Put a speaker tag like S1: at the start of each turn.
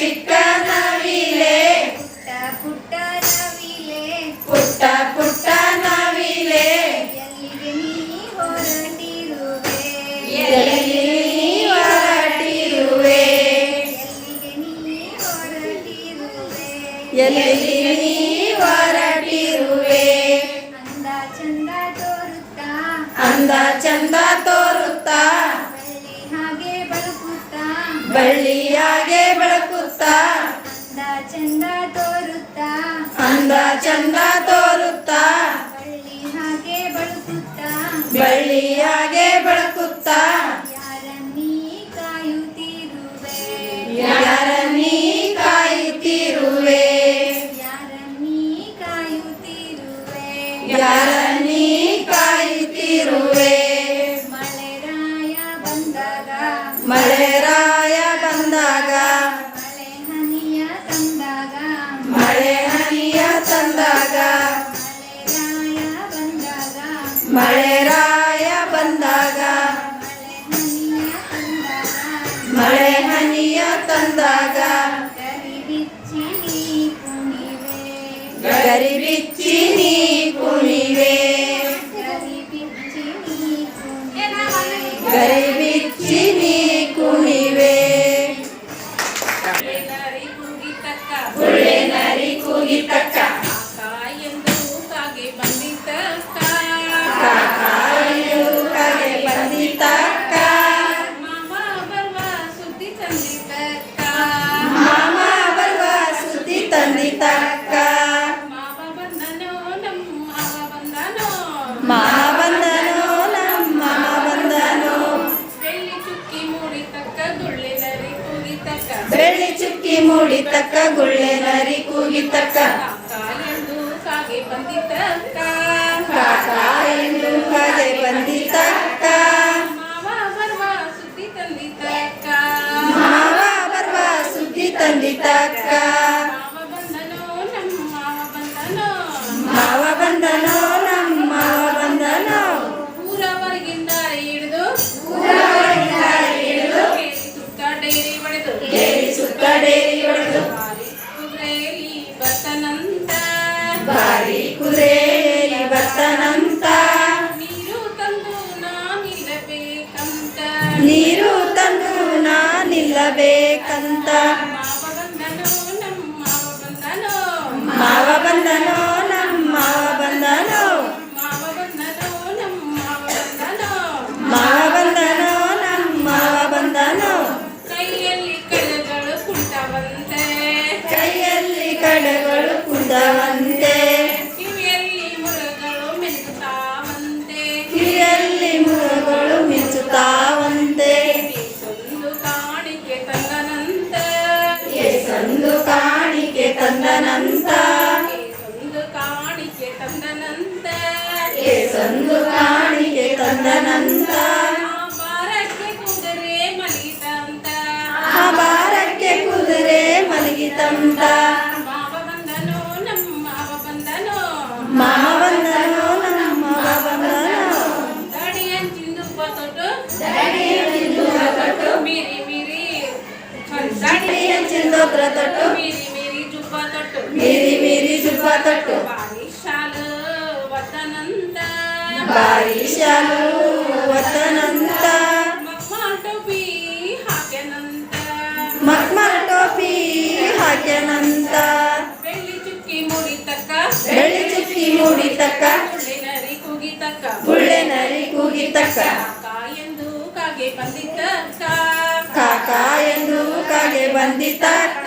S1: ಚಿಕ್ಕ ನವಿಲೆ
S2: ಪುಟ್ಟ ಪುಟ್ಟ ನವಿಲೆ
S1: ಪುಟ್ಟ ಪುಟ್ಟ ನವಿಲೆ
S2: ಎಲ್ಲಿಗೆ ನೀ ಹೊರಟಿರುವೆ
S1: ಎಲ್ಲಿ ಹೊರಟಿರುವೆ
S2: ಎಲ್ಲಿಗೆ ನೀ ಹೊರಟಿರುವೆ
S1: ಎಲ್ಲಿ ನೀ ಹೊರಟಿರುವೆ
S2: ಅಂದ ಚಂದ ತೋರುತ್ತಾ
S1: ಅಂದ ಚಂದ ತೋರುತ್ತಾ
S2: ಅಂದ ಚಂದ ತೋರುತ್ತಾ? ಬಳ್ಳಿ ಹಾಗೆ ಬಳುಕುತ್ತಾ?
S1: ಬಳ್ಳಿಯಾಗೆ ಯಾರ
S2: ನೀ ಕಾಯುತ್ತಿರುವೆ?
S1: ಯಾರ ನೀ ಕಾಯುತ್ತಿರುವೆ
S2: ಯಾರನ್ನೀ ಕಾಯುತ್ತಿರುವೆ
S1: ಯಾರ ನೀ ಕಾಯುತ್ತಿರುವೆ? గరివిచ్చి నీ పునివే
S3: ಬೆಳ್ಳಿ ಚುಕ್ಕಿ
S1: ಮೂಡಿ ತಕ್ಕ ಗುಳ್ಳೆ ನರಿ ಕೂಗಿ
S3: ತಕ್ಕ. ಕಾಲೆಂದು ಕಾಗೆ ಬಂದಿತಕ್ಕ
S1: ಕಾಲೆಂದು ಕಾಗೆ ಬಂದಿತಕ್ಕ
S3: ನಾನಿಲ್ಲಬೇಕಂತ ಮಾವ ಬಂದನೋ ನಮ್ಮ ಮಾವ ಬಂದನೋ
S1: ಮಾವ ಬಂದನೋ ನಮ್ಮ ಮಾವ ಬಂದನೋ
S3: ಮಾವ ಬಂದನೋ ನಮ್ಮ ಮಾವ ಬಂದನೋ
S1: ಮಾವ ಬಂದನೋ ನಮ್ಮ ಮಾವ ಬಂದನೋ
S3: ಕೈಯಲ್ಲಿ ಕಳೆಗಳು ಕುಂಟವಂತೆ
S1: ಕೈಯಲ್ಲಿ ಕಡಗಳು ಕುಂದವಂತೆ
S3: మావంత మావందను
S1: మావందను దడియన్
S3: చిందు బతటు దడియన్ చిందు
S1: బతటు మీరి మీరి. దడియన్
S3: చిందు బ్రతటు మీరి
S1: మీరి జుబ్బతటు మీరి
S3: మీరి జుబ్బతటు బారిషాలు
S1: వదనంత బారిషాలు ಹಾಕ್ಯನಂತ
S3: ಬೆಳ್ಳಿ ಚುಕ್ಕಿ ಮುಡಿತಕ್ಕ
S1: ಬೆಳ್ಳಿ ಚುಕ್ಕಿ ಮೂಡಿತಕ್ಕ
S3: ನರಿ ಕೂಗಿತಕ್ಕ
S1: ಗುಳ್ಳೆ ನರಿ ಕೂಗಿತಕ್ಕ
S3: ಕಾಕ ಎಂದು ಕಾಗೆ ಬಂದಿದ್ದಕ್ಕ
S1: ಕಾಕ ಎಂದು ಕಾಗೆ ಬಂದಿತಕ್ಕ